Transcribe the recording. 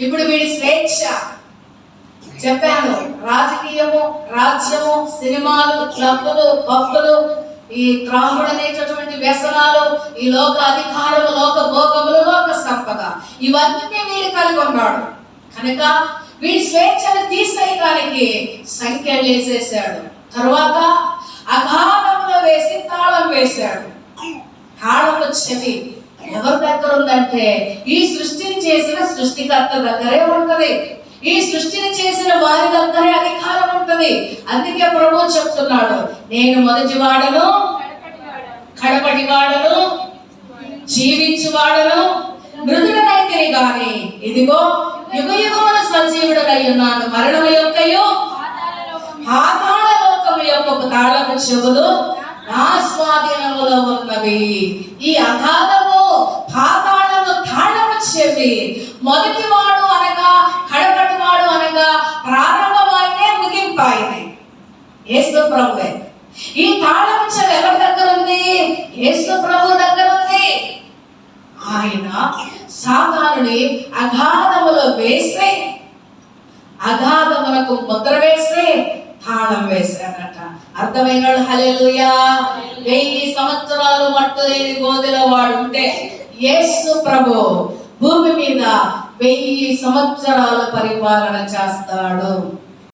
ఇప్పుడు వీడి స్వేచ్ఛ. చెప్పాను రాజకీయము రాజ్యము సినిమాలు క్లబ్బులు పబ్బులు ఈ త్రాగుడు అనేటటువంటి వ్యసనాలు ఈ లోక అధికారము లోక భోగములు లోక సంపద ఇవన్నీ వీడు కలిగి ఉన్నాడు కనుక వీడి స్వేచ్ఛను తీసేయడానికి సంఖ్యలు వేసేసాడు తరువాత అగాధంలో వేసి తాళం వేశాడు. తాళము చెవి ఎవరి దగ్గర ఉందంటే ఈ సృష్టిని చేసిన సృష్టికర్త దగ్గరే ఉంటది. ఈ సృష్టిని చేసిన వారి దగ్గరే అధికారం ఉంటది. అందుకే ప్రభు చెప్తున్నాడు నేను మొదటి వాడను కడపటి వాడను జీవించి వాడను మృదుడనైతిని గాని ఇదిగో యుగ యుగమున సజీవుడనై ఉన్నాను. మరణము యొక్కయు పాతాళ లోకము యొక్క తాళము చెవులు నా స్వాధీనములో ఉన్నవి. ఈ అగాధము పాతాళము తాళము చెవి మొదటి వాడు అనగా కడపటి వాడు అనగా ప్రారంభమైనే ముగింపాయినే. యేసు ప్రభువే. ఈ తాళము చెవి ఎవరి దగ్గర ఉంది? యేసు ప్రభు దగ్గర ఉంది. ఆయన సాతానుని అగాధములో వేస్తే అగాధమునకు ముద్ర వేస్తే తాళం వేశాడట అర్థమైన హల్లెలూయా. వెయ్యి సంవత్సరాలు మట్టు లేని గోదెలో వాడు ఉంటే యేసు ప్రభు భూమి మీద వెయ్యి సంవత్సరాల పరిపాలన చేస్తాడు.